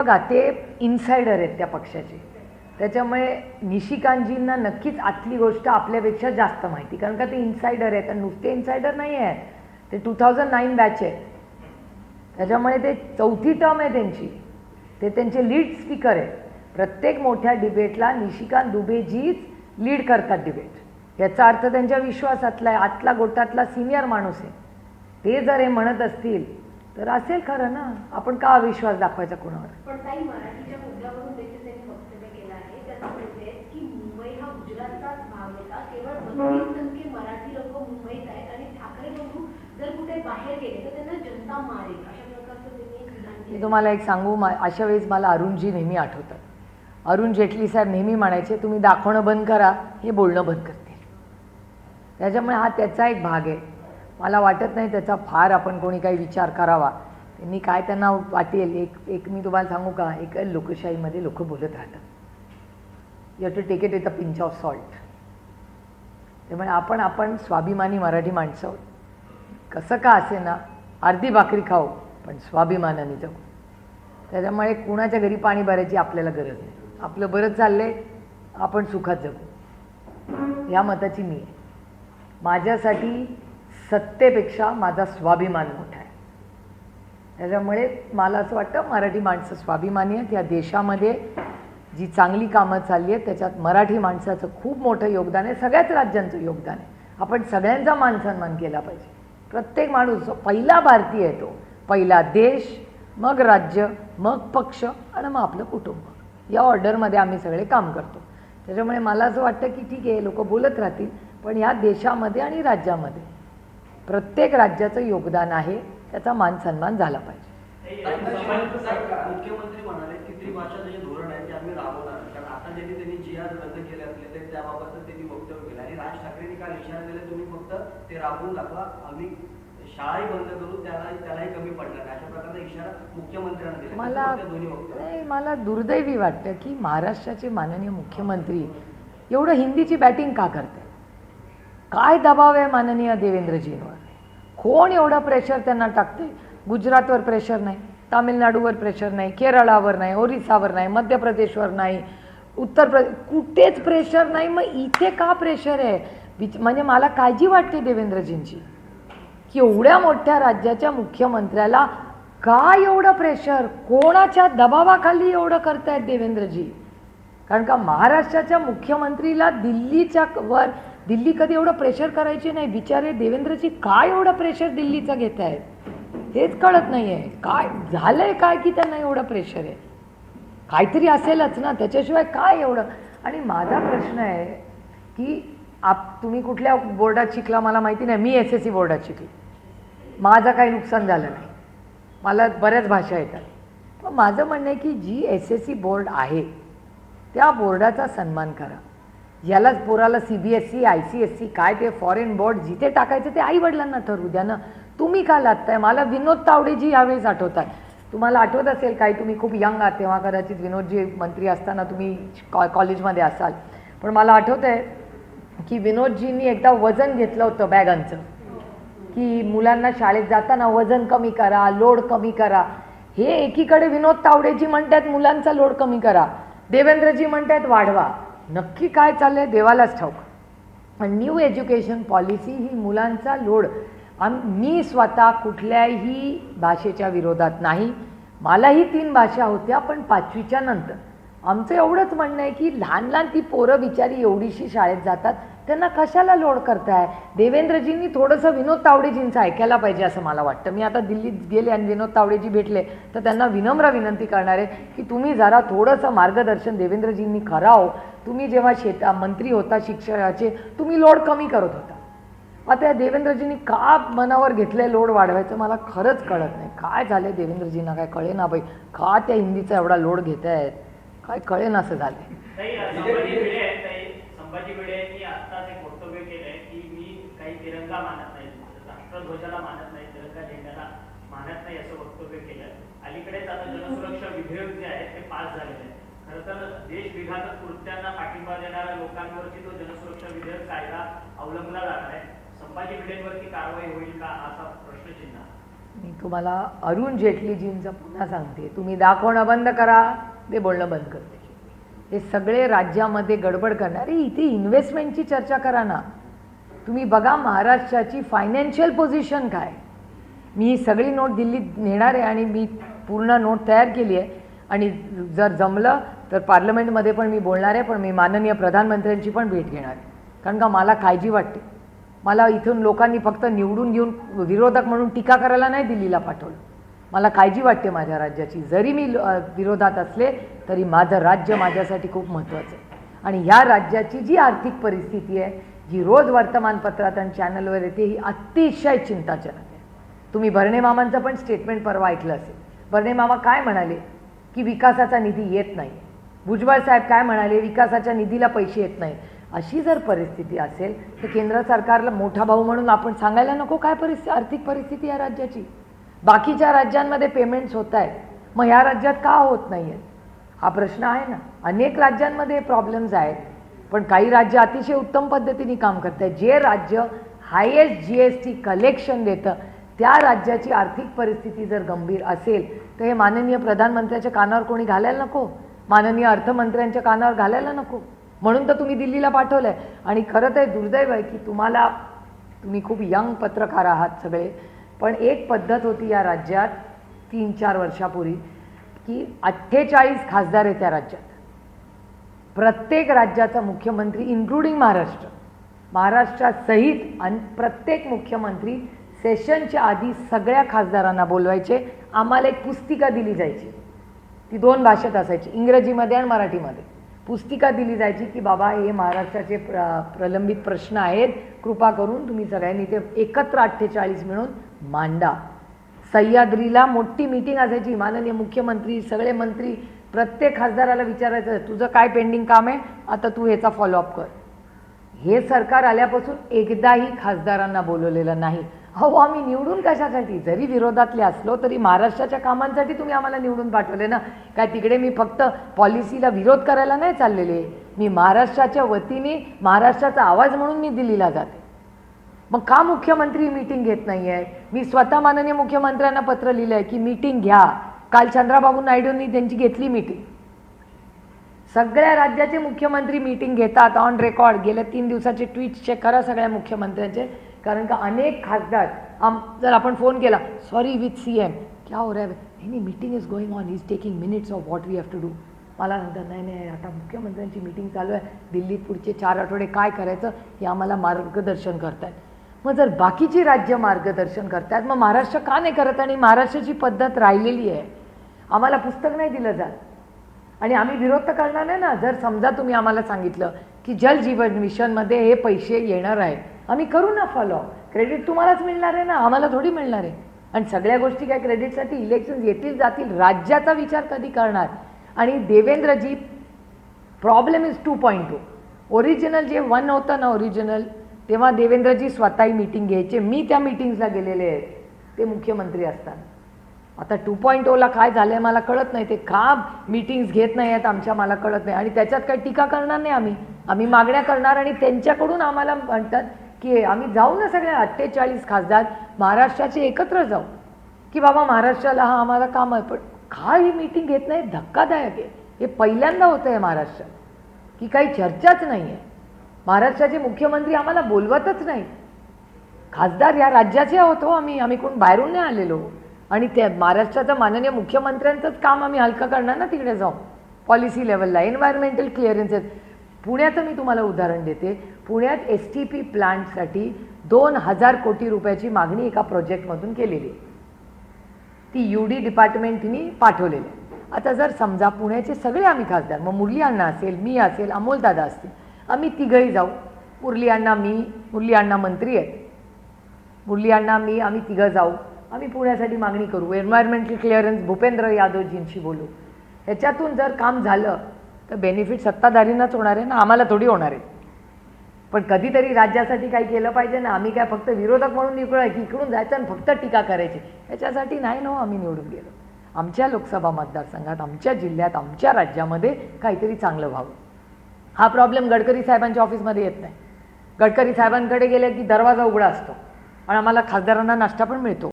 बघा ते इन्सायडर आहेत त्या पक्षाचे. त्याच्यामुळे निशिकांतजींना नक्कीच आतली गोष्ट आपल्यापेक्षा जास्त माहिती. कारण का ते इन्सायडर आहेत आणि नुसते इन्सायडर नाही आहेत. ते टू थाउजंड नाईन बॅच आहे त्याच्यामुळे ते चौथी टर्म आहे त्यांची. ते त्यांचे लीड स्पीकर आहेत. प्रत्येक मोठ्या डिबेटला निशिकांत दुबेजीच लीड करतात डिबेट याचा अर्थ त्यांच्या विश्वासातला आहे. आतला गोटातला सिनियर माणूस आहे. ते जर हे म्हणत असतील तर असेल खरं ना आपण का अविश्वास दाखवायचा कोणावर? पण काही मराठीच्या मुद्द्यावरून देखील त्यांनी वक्तव्य केलं आहे. त्यांना म्हणते की मुंबई हा गुजरातचाच भाग होता केवळ बत्तीस टक्के मराठी लोक मुंबईत आहेत आणि ठाकरे बंधू जर कुठे बाहेर गेले तर त्यांना जनता मारेल अशा प्रकारचं त्यांनी एक विधान मी केलं तुम्हाला एक सांगू मा अशा वेळेस मला अरुणजी नेहमी आठवतात. अरुण जेटली साहेब नेहमी म्हणायचे तुम्ही दाखवणं बंद करा हे बोलणं बंद करतील. त्याच्यामुळे हा त्याचा एक भाग आहे. मला वाटत नाही त्याचा फार आपण कोणी काही विचार करावा. त्यांनी काय त्यांना वाटेल एक एक मी तुम्हाला सांगू का? एक लोकशाहीमध्ये लोक बोलत राहतात. You to take it with a pinch of salt त्यामुळे आपण आपण स्वाभिमानी मराठी माणसं. आहोत कसं का असे ना? अर्धी भाकरी खाऊ पण स्वाभिमानाने जगू. त्याच्यामुळे कुणाच्या घरी पाणी भरायची आपल्याला गरज नाही. आपलं बरंच चाललंय आपण सुखात जगू. या मताची मी आहे. माझ्यासाठी सत्तेपेक्षा माझा स्वाभिमान मोठा आहे. त्याच्यामुळे मला असं वाटतं मराठी माणसं स्वाभिमानी आहेत. या देशामध्ये जी चांगली कामं चालली आहेत त्याच्यात मराठी माणसाचं खूप मोठं योगदान आहे. सगळ्याच राज्यांचं योगदान आहे. आपण सगळ्यांचा मान सन्मान केला पाहिजे. प्रत्येक माणूस पहिला भारतीय आहे तो. पहिला देश मग राज्य मग पक्ष आणि मग आपलं कुटुंब. या ऑर्डरमध्ये आम्ही सगळे काम करतो. त्याच्यामुळे मला असं वाटतं की ठीक आहे लोक बोलत राहतील पण या देशामध्ये आणि राज्यामध्ये प्रत्येक राज्याचं योगदान आहे त्याचा मान सन्मान झाला पाहिजे. मुख्यमंत्री म्हणाले की त्रिभाषा जे धोरण आहे ते आम्ही राबवणार कारण आता ज्यांनी त्यांनी जी आर रद्द केले असले ते त्याबाबत त्यांनी वक्तव्य केलं. आणि राज ठाकरेंनी काल इशारा दिला तुम्ही फक्त ते राबवून दाखवा. आम्ही शाळाही बंद करू त्याला त्यालाही कमी पडणार अशा प्रकारचा इशारा मुख्यमंत्र्यांना दिला. मला नाही मला दुर्दैवी वाटतं की महाराष्ट्राचे माननीय मुख्यमंत्री एवढं हिंदीची बॅटिंग का करते काय दबाव आहे माननीय देवेंद्रजींवर? कोण एवढं प्रेशर त्यांना टाकते गुजरातवर प्रेशर नाही तामिळनाडूवर प्रेशर नाही केरळावर नाही ओरिसावर नाही मध्य प्रदेशवर नाही उत्तर प्रदेश कुठेच प्रेशर नाही मग इथे का प्रेशर आहे? म्हणजे मला काळजी वाटते देवेंद्रजींची. की एवढ्या मोठ्या राज्याच्या मुख्यमंत्र्याला का एवढं प्रेशर कोणाच्या दबावाखाली एवढं करतायत देवेंद्रजी? कारण का महाराष्ट्राच्या मुख्यमंत्रीला दिल्लीच्या वर दिल्ली कधी एवढं प्रेशर करायची नाही. बिचारे देवेंद्रजी काय एवढं प्रेशर दिल्लीचा घेत आहेत? तेच कळत नाही आहे काय झालंय काय की त्यांना एवढं प्रेशर आहे? काहीतरी असेलच ना. त्याच्याशिवाय काय एवढं? आणि माझा प्रश्न आहे की आप तुम्ही कुठल्या बोर्डात शिकला मला माहिती नाही. मी एस एस सी बोर्डात शिकली. माझं काही नुकसान झालं नाही. मला बऱ्याच भाषा येतात. पण माझं म्हणणं आहे की जी एस एस सी बोर्ड आहे त्या बोर्डाचा सन्मान करा. यालाच पोराला C B S C I C S C काय ते फॉरेन बोर्ड जिथे टाकायचं ते आईवडिलांना ठरवू द्या ना. तुम्ही का लागताय मला विनोद तावडेजी यावेळेस आठवतात. तुम्हाला आठवत असेल काही? तुम्ही खूप यंग आहात तेव्हा कदाचित विनोदजी मंत्री असताना तुम्ही कॉ कॉलेजमध्ये असाल. पण मला आठवत आहे की विनोदजींनी एकदा वजन घेतलं होतं बॅगांचं. की मुलांना शाळेत जाताना वजन कमी करा लोड कमी करा. हे एकीकडे विनोद तावडेजी म्हणतात मुलांचा लोड कमी करा. देवेंद्रजी म्हणतात वाढवा. नक्की काय चाललंय देवालाच ठाऊक. न्यू एज्युकेशन पॉलिसी ही मुलांचा लोड. आम मी स्वतः कुठल्याही भाषेच्या विरोधात नाही. मलाही तीन भाषा होत्या पण पाचवीच्या नंतर. आमचं एवढंच म्हणणं आहे की लहान लहान ती पोरं बिचारी एवढीशी शाळेत जातात त्यांना कशाला लोड करताय? देवेंद्रजींनी थोडंसं विनोद तावडेजींचं ऐकायला पाहिजे असं मला वाटतं. मी आता दिल्लीत गेले आणि विनोद तावडेजी भेटले तर त्यांना विनम्र विनंती करणार आहे की तुम्ही जरा थोडंसं मार्गदर्शन देवेंद्रजींनी करावं. तुम्ही जेव्हा शेता मंत्री होता शिक्षणाचे तुम्ही लोड कमी करत होता. आता त्या देवेंद्रजींनी का मनावर घेतलंय लोड वाढवायचं मला खरंच कळत नाही. काय झालंय देवेंद्रजींना? काय कळे ना बाई? का त्या हिंदीचा एवढा लोड घेत आहेत काय ना असं झालंय? संभाजी भिडे यांनी आत्ताच एक वक्तव्य केलंय की मी काही तिरंगा मानत नाही राष्ट्रध्वजाला मानत नाही तिरंगा झेंड्याला मानत नाही असं वक्तव्य केलं अलीकडेच आता जनसुरक्षा विधेयक जे आहे ते पास झालेलं आहे खरं तर देश विघातक कृत्यांना पाठिंबा देणाऱ्या लोकांवरती तो जनसुरक्षा विधेयक कायदा अवलंबला जाणार आहे. संभाजी भिडेंवरती कारवाई होईल का असा प्रश्नचिन्ह. मी तुम्हाला अरुण जेटलीजींचं पुन्हा सांगते. तुम्ही दाखवणं बंद करा ते बोलणं बंद करते. हे सगळे राज्यामध्ये गडबड करणारे. इथे इन्व्हेस्टमेंटची चर्चा करा ना. तुम्ही बघा महाराष्ट्राची फायनान्शियल पोझिशन काय. मी ही सगळी नोट दिल्लीत नेणार आहे आणि मी पूर्ण नोट तयार केली आहे. आणि जर जमलं तर पार्लमेंटमध्ये पण मी बोलणार आहे पण मी माननीय प्रधानमंत्र्यांची पण भेट घेणार आहे. कारण का मला काळजी वाटते. मला इथून लोकांनी फक्त निवडून घेऊन विरोधक म्हणून टीका करायला नाही दिल्लीला पाठवलं. मला काळजी वाटते माझ्या राज्याची. जरी मी विरोधात असले तरी माझं राज्य माझ्यासाठी खूप महत्त्वाचं आहे. आणि ह्या राज्याची जी आर्थिक परिस्थिती आहे जी रोज वर्तमानपत्रात आणि चॅनलवर येते ही अतिशय चिंताजनक आहे. तुम्ही भरणे मामांचं पण स्टेटमेंट परवा ऐकलं असेल. भरणे मामा काय म्हणाले? की विकासाचा निधी येत नाही. भुजबळ साहेब काय म्हणाले? विकासाच्या निधीला पैसे येत नाही. अशी जर परिस्थिती असेल तर केंद्र सरकारला मोठा भाऊ म्हणून आपण सांगायला नको. काय परिस्थिती आर्थिक परिस्थिती या राज्याची? बाकीच्या राज्यांमध्ये पेमेंट्स होत आहेत. मग ह्या राज्यात का होत नाही आहेत हा प्रश्न आहे ना. अनेक राज्यांमध्ये प्रॉब्लेम्स आहेत. पण काही राज्य अतिशय उत्तम पद्धतीने काम करत आहेत. जे राज्य highest G S T collection देतं त्या राज्याची आर्थिक परिस्थिती जर गंभीर असेल तर हे माननीय प्रधानमंत्र्याच्या कानावर कोणी घालायला नको. माननीय अर्थमंत्र्यांच्या कानावर घालायला नको. म्हणून तर तुम्ही दिल्लीला पाठवलं आहे आणि खरं तर दुर्दैव आहे की तुम्हाला तुम्ही खूप यंग पत्रकार आहात सगळे. पण एक पद्धत होती या राज्यात तीन चार वर्षापूर्वी की अठ्ठेचाळीस खासदार आहे त्या राज्यात. प्रत्येक राज्याचा मुख्यमंत्री इन्क्लुडिंग महाराष्ट्र. महाराष्ट्रासहित आणि प्रत्येक मुख्यमंत्री सेशनच्या आधी सगळ्या खासदारांना बोलवायचे आम्हाला एक पुस्तिका दिली जायची. ती दोन भाषेत असायची इंग्रजीमध्ये आणि मराठीमध्ये. पुस्तिका दिली जायची की बाबा हे महाराष्ट्राचे प्र प्रलंबित प्रश्न आहेत. कृपा करून तुम्ही सगळ्यांनी ते एकत्र अठ्ठेचाळीस मिळून मांडा. सह्याद्रीला मोठी मीटिंग असायची. माननीय मुख्यमंत्री सगळे मंत्री प्रत्येक खासदाराला विचारायचं तुझं काय पेंडिंग काम आहे? आता तू ह्याचा फॉलोअप कर. हे सरकार आल्यापासून एकदाही खासदारांना बोलवलेलं नाही. अहो आम्ही निवडून कशासाठी? जरी विरोधातले असलो तरी महाराष्ट्राच्या कामांसाठी तुम्ही आम्हाला निवडून पाठवले ना? काय तिकडे मी फक्त पॉलिसीला विरोध करायला नाही चाललेले. मी महाराष्ट्राच्या वतीने महाराष्ट्राचा आवाज म्हणून मी दिल्लीला जाते. मग का मुख्यमंत्री मीटिंग घेत नाही आहे मी स्वतः माननीय मुख्यमंत्र्यांना पत्र लिहिलं आहे की मीटिंग घ्या. काल चंद्राबाबू नायडूंनी त्यांची घेतली मीटिंग सगळ्या राज्याचे मुख्यमंत्री मीटिंग घेतात ऑन रेकॉर्ड गेल्या तीन दिवसाचे ट्विट्स चेक करा सगळ्या मुख्यमंत्र्यांचे. कारण का अनेक खासदार आम जर आपण फोन केला सॉरी विथ सी एम क्या हो रहा है? नाही नाही meeting is going on is taking minutes of what we have to do मला सांगतात नाही नाही आता मुख्यमंत्र्यांची मीटिंग चालू आहे. दिल्लीत पुढचे चार आठवडे काय करायचं हे आम्हाला मार्गदर्शन करतायत. मग जर बाकीची राज्य मार्गदर्शन करतायत मग महाराष्ट्र का नाही करत? आणि महाराष्ट्राची पद्धत राहिलेली आहे. आम्हाला पुस्तक नाही दिलं जात. आणि आम्ही विरोध तर करणार नाही ना. जर समजा तुम्ही आम्हाला सांगितलं की जल जीवन मिशनमध्ये हे पैसे येणार आहे आम्ही करू ना फॉलो क्रेडिट तुम्हालाच मिळणार आहे ना? आम्हाला थोडी मिळणार आहे. आणि सगळ्या गोष्टी काय क्रेडिटसाठी इलेक्शन येतील जातील राज्याचा विचार कधी करणार? आणि Devendraji problem is to point to original जे वन होतं ना ओरिजिनल तेव्हा देवेंद्रजी स्वतःही मीटिंग घ्यायचे. मी त्या मीटिंग्सला गेलेले आहेत. ते मुख्यमंत्री असतात. आता टू पॉईंट ओला काय झालं आहे मला कळत नाही. ते का मीटिंग्स घेत नाही आहेत आमच्या मला कळत नाही. आणि त्याच्यात काही टीका करणार नाही आम्ही. आम्ही मागण्या करणार आणि त्यांच्याकडून आम्हाला म्हणतात की आम्ही जाऊ ना सगळ्या अठ्ठेचाळीस खासदार. महाराष्ट्राचे एकत्र जाऊ. की बाबा महाराष्ट्राला हा आम्हाला काम आहे. पण का ही मीटिंग घेत नाही धक्कादायक आहे. हे पहिल्यांदा होतं आहे महाराष्ट्रात की काही चर्चाच नाही आहे महाराष्ट्राचे मुख्यमंत्री आम्हाला बोलवतच नाही खासदार या राज्याचे आहोत हो आम्ही. आम्ही कोण बाहेरून नाही आलेलो. आणि त्या महाराष्ट्राचं माननीय मुख्यमंत्र्यांचंच काम आम्ही हलकं करणार ना तिकडे जाऊ पॉलिसी लेवलला एन्व्हायरमेंटल क्लिअरन्सेस पुण्याचं मी तुम्हाला उदाहरण देते. पुण्यात एस टी पी प्लांटसाठी दोन हजार कोटी रुपयाची मागणी एका प्रोजेक्टमधून केलेली आहे. ती यू डी डिपार्टमेंटनी पाठवलेली आहे. आता जर समजा पुण्याचे सगळे आम्ही खासदार मग मुरली अण्णा असेल मी असेल अमोलदादा असतील आम्ही तिघंही जाऊ. मुरली अण्णा मी मुरली अण्णा मंत्री आहेत. मुरली अण्णा मी आम्ही तिघं जाऊ. आम्ही पुण्यासाठी मागणी करू. एन्व्हायरमेंटल क्लिअरन्स भूपेंद्र यादवजींशी बोलू. ह्याच्यातून जर काम झालं तर बेनिफिट सत्ताधारींनाच होणार आहे ना आम्हाला थोडी होणार आहे. पण कधीतरी राज्यासाठी काही केलं पाहिजे ना आम्ही काय फक्त विरोधक म्हणून निघलो की इकडून जायचं आणि फक्त टीका करायची. याच्यासाठी नाही ना हो आम्ही निवडून गेलो. आमच्या लोकसभा मतदारसंघात आमच्या जिल्ह्यात आमच्या राज्यामध्ये काहीतरी चांगलं व्हावं. हा प्रॉब्लेम गडकरी साहेबांच्या ऑफिसमध्ये येत नाही. गडकरी साहेबांकडे गेले की दरवाजा उघडा असतो. आणि आम्हाला खासदारांना नाश्ता पण मिळतो.